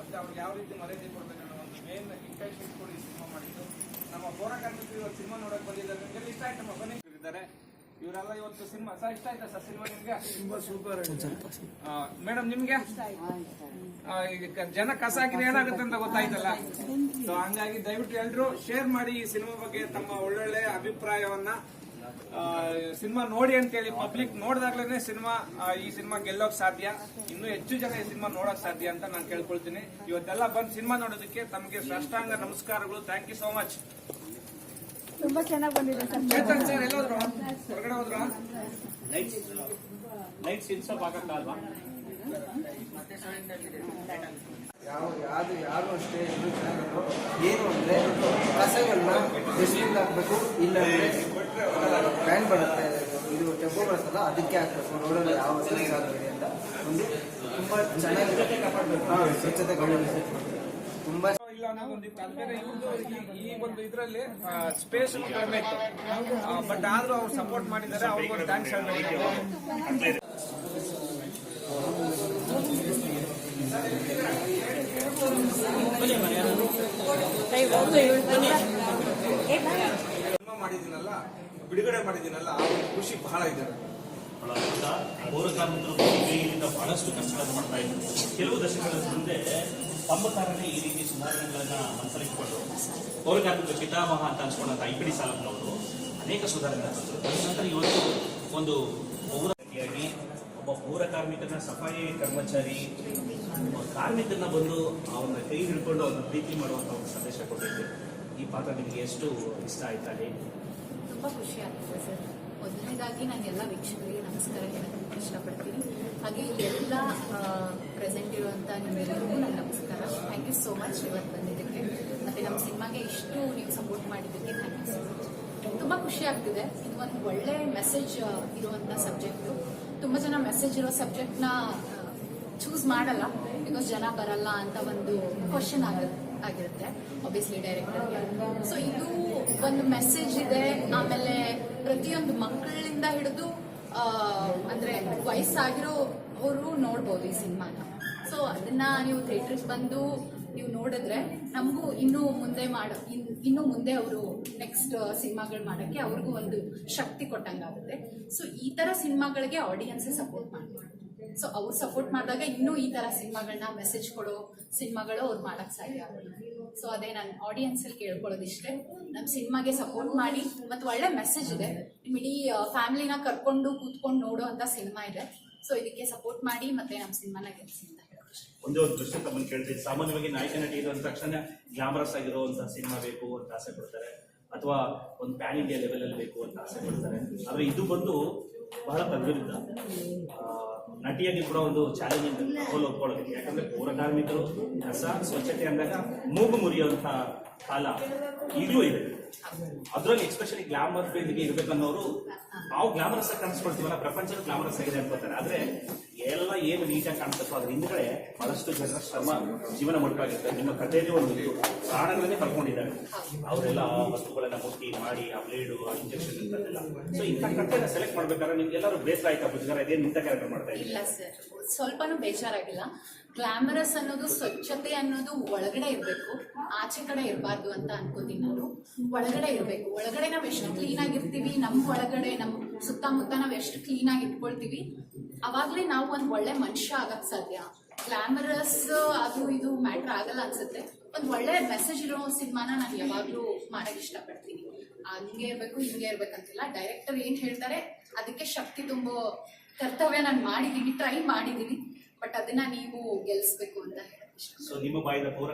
ಮತ್ತೆ ಅವ್ರಿಗೆ ಯಾವ ರೀತಿ ಮರ್ಯಾದೆ ಕೊಡ್ಬೇಕು ಅನ್ನೋ ಒಂದು ಮೇನ್ ಇಂಟೆನ್ಷನ್ ಕೊಡಿ ಈ ಸಿನಿಮಾ ಮಾಡಿದ್ದು. ನಮ್ಮ ಹೋರಾಟಗಾರರು ಇವತ್ತು ಸಿನಿಮಾ ನೋಡಕ್ ಬಂದಿದ್ದಾರೆ. ನಿಮ್ಗೆಲ್ಲ ಇಷ್ಟ ಆಯ್ತಮ್ಮ ಬನ್ನಿ. ಇದ್ದಾರೆ. ಇವರೆಲ್ಲ ಇವತ್ತು ಸಿನಿಮಾ ಸರ್ ಇಷ್ಟ ಆಯ್ತಾ ಸರ್ ಸಿನಿಮಾ ನಿಮ್ಗೆ? ತುಂಬಾ ಸೂಪರ್ ಮೇಡಮ್ ನಿಮ್ಗೆ? ಜನ ಕಸ ಹಾಕಿದ್ರೆ ಏನಾಗುತ್ತೆ ಅಂತ ಗೊತ್ತಾಯ್ತಲ್ಲ? ಸೊ ಹಂಗಾಗಿ ದಯವಿಟ್ಟು ಎಲ್ರು ಶೇರ್ ಮಾಡಿ ಈ ಸಿನಿಮಾ ಬಗ್ಗೆ ತಮ್ಮ ಒಳ್ಳೊಳ್ಳೆ ಅಭಿಪ್ರಾಯವನ್ನ ಸಿನಿಮಾ ನೋಡಿ ಅಂತೇಳಿ ಪಬ್ಲಿಕ್ ನೋಡಿದಾಗ್ಲೇನೆ ಸಿನಿಮಾ ಈ ಸಿನಿಮಾ ಗೆಲ್ಲೋಕ್ ಸಾಧ್ಯ. ಇನ್ನೂ ಹೆಚ್ಚು ಜನ ಈ ಸಿನಿಮಾ ನೋಡಕ್ ಸಾಧ್ಯ ಅಂತ ನಾನು ಕೇಳ್ಕೊಳ್ತೀನಿ. ಇವತ್ತೆಲ್ಲ ಬಂದು ಸಿನಿಮಾ ನೋಡೋದಕ್ಕೆ ತಮಗೆ ಸಾಷ್ಟಾಂಗ ನಮಸ್ಕಾರಗಳು. ಥ್ಯಾಂಕ್ ಯು ಸೋ ಮಚ್ ತುಂಬಾ ಚೆನ್ನಾಗಿ ಬಂದಿದೆ ಸರ್. ಚೇತನ್ ಸರ್ ಎಲ್ಲೋದ್ರು? ಹೊರಗಡೆ ಹೋದ್ರ? ಲೈಟ್ ಸಿನ್ಸಪ್ ಆಗಕ್ಕಲ್ವಾ ಯಾವ ಯಾರು ಯಾರು ಅಷ್ಟೇ ಏನು ಅಂದ್ರೆ ಕಸಗಳನ್ನ ಡಸ್ಟ್ಬಿನ್ ಹಾಕ್ಬೇಕು ಇಲ್ಲ ಬ್ಯಾನ್ ಬರುತ್ತೆ. ಇದು ಟೆಂಪೋ ಬರ್ತದ ಅದಕ್ಕೆ ಹಾಕ್ಬೇಕು. ರೋಡಲ್ಲಿ ಯಾವ ಸಮಸ್ಯೆ ಅಂತ. ಒಂದು ತುಂಬಾ ಚೆನ್ನಾಗಿ ಸ್ವಚ್ಛತೆ ಕಾಪಾಡಬೇಕು. ತುಂಬಾ ಇಲ್ಲ ಇವ್ರದ್ದು ಈ- ಒಂದು ಇದರಲ್ಲಿ ಸ್ಪೇಸ್ ಕಡಿಮೆ ಇತ್ತು ಬಟ್ ಆದ್ರೂ ಅವ್ರು ಸಪೋರ್ಟ್ ಮಾಡಿದ್ದಾರೆ, ಅವ್ರಿಗೊಂದು ಥ್ಯಾಂಕ್ಸ್ ಹೇಳ್ಬೇಕು. ಮಾಡಿದ್ದೀನಲ್ಲ, ಬಿಡುಗಡೆ ಮಾಡಿದ್ದೀನಲ್ಲ, ಆ ಖುಷಿ ಬಹಳ ಇದೆ. ಬಹಳಷ್ಟು ಕಷ್ಟಗಳನ್ನು ಮಾಡ್ತಾ ಇದ್ರು. ಕೆಲವು ದಶಕಗಳ ಮುಂದೆ ತಮ್ಮ ಕಾರಣನೇ ಈ ರೀತಿ ಸುಧಾರಣೆಗಳನ್ನ ಮನಸ್ಸಲ್ಲಿಟ್ಕೊಂಡು ಪೌರ ಕಾರ್ಮಿಕರ ಪಿತಾಮಹ ಅಂತ ಅನ್ಸ್ಕೊಂಡಂತ ಐ ಪಿ ಡಿ ಸಾಲಂನವರು ಅನೇಕ ಸುಧಾರಣೆ ತಂದರು ಇವತ್ತು ಒಂದು ಪೌರ ವ್ಯಕ್ತಿಯಾಗಿ ಒಬ್ಬ ಪೌರ ಕಾರ್ಮಿಕನ ಸಫಾಯಿ ಕರ್ಮಚಾರಿ ಕಾರ್ಮಿಕನ ಬಂದು ಅವನ ಕೈ ಹಿಡ್ಕೊಂಡು ಅವನ ಪ್ರೀತಿ ಮಾಡುವಂತ ಒಂದು ಸಂದೇಶ ಕೊಟ್ಟಿದ್ದೆ. ಈ ಪಾತ್ರ ನಿಮಗೆ ಎಷ್ಟು ಇಷ್ಟ ಆಯ್ತಾ ತುಂಬಾ ಖುಷಿ ಆಗ್ತದೆ ಸರ್. ಮೊದಲನೇದಾಗಿ ನಾನು ಎಲ್ಲ ವೀಕ್ಷಕರಿಗೆ ನಮಸ್ಕಾರ ಹೇಳೋದಕ್ಕೆ ಇಷ್ಟಪಡ್ತೀನಿ. ಹಾಗೆ ಎಲ್ಲ ಪ್ರೆಸೆಂಟ್ ಇರುವಂತ ನಿಮ್ಮೆಲ್ಲರಿಗೂ ನನ್ನ ನಮಸ್ಕಾರ. ಥ್ಯಾಂಕ್ ಯು ಸೋ ಮಚ್ ಇವತ್ತು ಬಂದಿದ್ದಕ್ಕೆ. ಮತ್ತೆ ನಮ್ಮ ಸಿನಿಮಾಗೆ ಇಷ್ಟು ನೀವು ಸಪೋರ್ಟ್ ಮಾಡಿದ್ದಕ್ಕೆ ಥ್ಯಾಂಕ್ ಯು ಸೋ ಮಚ್ ತುಂಬಾ ಖುಷಿ ಆಗ್ತಿದೆ. ಇದು ಒಂದು ಒಳ್ಳೆ ಮೆಸೇಜ್ ಇರುವಂತ ಸಬ್ಜೆಕ್ಟು ತುಂಬ ಜನ ಮೆಸೇಜ್ ಇರೋ ಸಬ್ಜೆಕ್ಟ್ನ ಚೂಸ್ ಮಾಡಲ್ಲ. ಬಿಕಾಸ್ ಜನ ಬರಲ್ಲ ಅಂತ ಒಂದು ಕ್ವಶನ್ ಆಗ, ಆಗಿರುತ್ತೆ ಒಬ್ವಿಯಸ್ಲಿ ಡೈರೆಕ್ಟರ್ ಸೊ ಇದು ಒಂದು ಮೆಸೇಜ್ ಇದೆ. ಆಮೇಲೆ ಪ್ರತಿಯೊಂದು ಮಕ್ಕಳಿಂದ ಹಿಡಿದು ಅಂದ್ರೆ ವಯಸ್ಸಾಗಿರೋ ಅವರು ನೋಡ್ಬೋದು ಈ ಸಿನಿಮಾನ. ಸೊ ಅದನ್ನ ನೀವು ಥಿಯೇಟರ್ಸ್ ಬಂದು ನೀವು ನೋಡಿದ್ರೆ ನಮಗೂ ಇನ್ನೂ ಮುಂದೆ ಮಾಡ ಇನ್ನು ಮುಂದೆ ಅವರು ನೆಕ್ಸ್ಟ್ ಸಿನಿಮಾಗಳು ಮಾಡೋಕ್ಕೆ ಅವ್ರಿಗೂ ಒಂದು ಶಕ್ತಿ ಕೊಟ್ಟಂಗಾಗುತ್ತೆ ಸೊ ಈ ಥರ ಸಿನಿಮಾಗಳಿಗೆ ಆಡಿಯನ್ಸೇ ಸಪೋರ್ಟ್ ಮಾಡ್ತಾರೆ. ಸೊ ಅವ್ರು ಸಪೋರ್ಟ್ ಮಾಡಿದಾಗ ಇನ್ನೂ ಈ ಥರ ಸಿನಿಮಾಗಳನ್ನ ಮೆಸೇಜ್ ಕೊಡೋ ಸಿನಿಮಾಗಳು ಅವ್ರು ಮಾಡೋಕ್ಕೆ ಸಾಧ್ಯ ಆಗುತ್ತೆ. ಸೊ ಅದೇ ನಾನು ಆಡಿಯನ್ಸಲ್ಲಿ ಕೇಳ್ಕೊಳ್ಳೋದಿಷ್ಟೇ. ನಮ್ಮ ಸಿನಿಮಾಗೆ ಸಪೋರ್ಟ್ ಮಾಡಿ, ಮತ್ತು ಒಳ್ಳೆ ಮೆಸೇಜ್ ಇದೆ. ನಿಮ್ಮ ಇಡೀ ಫ್ಯಾಮಿಲಿನ ಕರ್ಕೊಂಡು ಕೂತ್ಕೊಂಡು ನೋಡೋ ಅಂತ ಸಿನಿಮಾ ಇದೆ. ಸೊ ಇದಕ್ಕೆ ಸಪೋರ್ಟ್ ಮಾಡಿ ಮತ್ತೆ ನಮ್ಮ ಸಿನಿಮಾನ ಗೆಲ್ಸಿ ಅಂತ ಹೇಳೋದು ಇಷ್ಟ. ಒಂದೇ ಒಂದು ಪ್ರಶ್ನೆ ತಮ್ಮನ್ನು ಕೇಳ್ತೀವಿ. ಸಾಮಾನ್ಯವಾಗಿ ನಾಯಕ ನಟಿ ಅಂದ ತಕ್ಷಣ ಗ್ಲಾಮರಸ್ ಆಗಿರುವಂತಹ ಸಿನಿಮಾ ಬೇಕು ಅಂತ ಆಸೆ ಪಡ್ತಾರೆ. ಅಥವಾ ಒಂದು ಪ್ಯಾನ್ ಇಂಡಿಯಾ ಲೆವೆಲ್ ಅಲ್ಲಿ ಬೇಕು ಅಂತ ಆಸೆ ಪಡ್ತಾರೆ. ಆದ್ರೆ ಇದು ಬಂದು ಬಹಳ ತದ್ವಿರುದ್ಧ ನಟಿಯಾಗಿ ಕೂಡ ಒಂದು ಚಾಲೆಂಜಿಂಗ್ ರೋಲ್ ಒಪ್ಕೊಳ್ಳೋದಕ್ಕೆ ಯಾಕಂದ್ರೆ ಪೌರಕಾರ್ಮಿಕರು ಕಸ ಸ್ವಚ್ಛತೆ ಅಂದಾಗ ಮೂಗು ಮುರಿಯುವಂತ ಕಾಲ ಈಗಲೂ ಇದೆ. ಅದರಲ್ಲಿ ಎಸ್ಪೆಷಲಿ ಗ್ಲಾಮರ್ ಫೀಲ್ಡ್ಗೆ ಇರ್ಬೇಕನ್ನೋರು, ನಾವು ಗ್ಲಾಮರಸ್ ಆಗಿ ಕಾಣಿಸ್ಕೊಳ್ತೀವಲ್ಲ ಪ್ರಪಂಚದ ಗ್ಲಾಮರಸ್ ಆಗಿದೆ ಅನ್ಕೋತಾರೆ. ಆದ್ರೆ ಎಲ್ಲ ಏನು ನೀಟಾಗಿ ಕಾಣಿಸುತ್ತೋ ಅದ್ರ ಹಿಂದ್ಗಡೆ ಬಹಳಷ್ಟು ಜನರ ಶ್ರಮ, ಜೀವನ ಮುಟ್ಟಾಗಿರುತ್ತೆ ನಿಮ್ಮ ಕಥೆಯಲ್ಲಿ ಒಂದು ಕಾರಣಗಳನ್ನೇ ಕಳ್ಕೊಂಡಿದ್ದಾರೆ. ಅವರೆಲ್ಲ ವಸ್ತುಗಳನ್ನ ಮುಟ್ಟಿ ಮಾಡಿ, ಆ ಬ್ಲೇಡು, ಆ ಇಂಜೆಕ್ಷನ್ ಇಂಥದ್ದೆಲ್ಲ. ಸೊ ಇಂಥ ಕಥೆನ ಸೆಲೆಕ್ಟ್ ಮಾಡ್ಬೇಕಾದ್ರೆ ನಿಮ್ಗೆ ಎಲ್ಲರೂ ಬೇಸರ ಆಯ್ತಾ ಬುಜ್ಗಾರ ಇದೇನು ಇಂಥ ಕ್ಯಾರೆಕ್ಟರ್ ಮಾಡ್ತಾ ಇಲ್ಲ ಸರ್ ಸ್ವಲ್ಪನೂ ಬೇಜಾರಾಗಿಲ್ಲ. ಗ್ಲಾಮರಸ್ ಅನ್ನೋದು, ಸ್ವಚ್ಛತೆ ಅನ್ನೋದು ಒಳಗಡೆ ಇರಬೇಕು. ಆಚೆ ಕಡೆ ಇರಬಾರ್ದು ಅಂತ ಅನ್ಕೋತೀನಿ ನಾನು. ಒಳಗಡೆ ಇರಬೇಕು. ಒಳಗಡೆ ನಾವು ಎಷ್ಟು ಕ್ಲೀನ್ ಆಗಿರ್ತೀವಿ ನಮ್ಮ ಒಳಗಡೆ ನಮ್ಮ ಸುತ್ತಮುತ್ತ ನಾವು ಎಷ್ಟು ಕ್ಲೀನ್ ಆಗಿ ಇಟ್ಕೊಳ್ತೀವಿ ಅವಾಗಲೇ ನಾವು ಒಂದು ಒಳ್ಳೆ ಮನುಷ್ಯ ಆಗಕ್ಕೆ ಸಾಧ್ಯ. ಗ್ಲಾಮರಸ್ ಅದು ಇದು ಮ್ಯಾಟ್ರ್ ಆಗಲ್ಲ ಅನ್ಸುತ್ತೆ. ಒಂದು ಒಳ್ಳೆ ಮೆಸೇಜ್ ಇರೋ ಸಿನಿಮಾನ ನಾನು ಯಾವಾಗಲೂ ಮಾಡಕ್ ಇಷ್ಟಪಡ್ತೀನಿ. ಹಂಗೆ ಇರ್ಬೇಕು, ಹಿಂಗೆ ಇರ್ಬೇಕಂತಿಲ್ಲ ಡೈರೆಕ್ಟರ್ ಏನ್ ಹೇಳ್ತಾರೆ, ಅದಕ್ಕೆ ಶಕ್ತಿ ತುಂಬೋ ಕರ್ತವ್ಯ ನಾನು ಮಾಡಿದೀನಿ ಟ್ರೈ ಮಾಡಿದೀನಿ. ಬಟ್ ಅದನ್ನ ನೀವು ಗೆಲ್ಲಿಸ್ಬೇಕು ಅಂತ ಪೌರ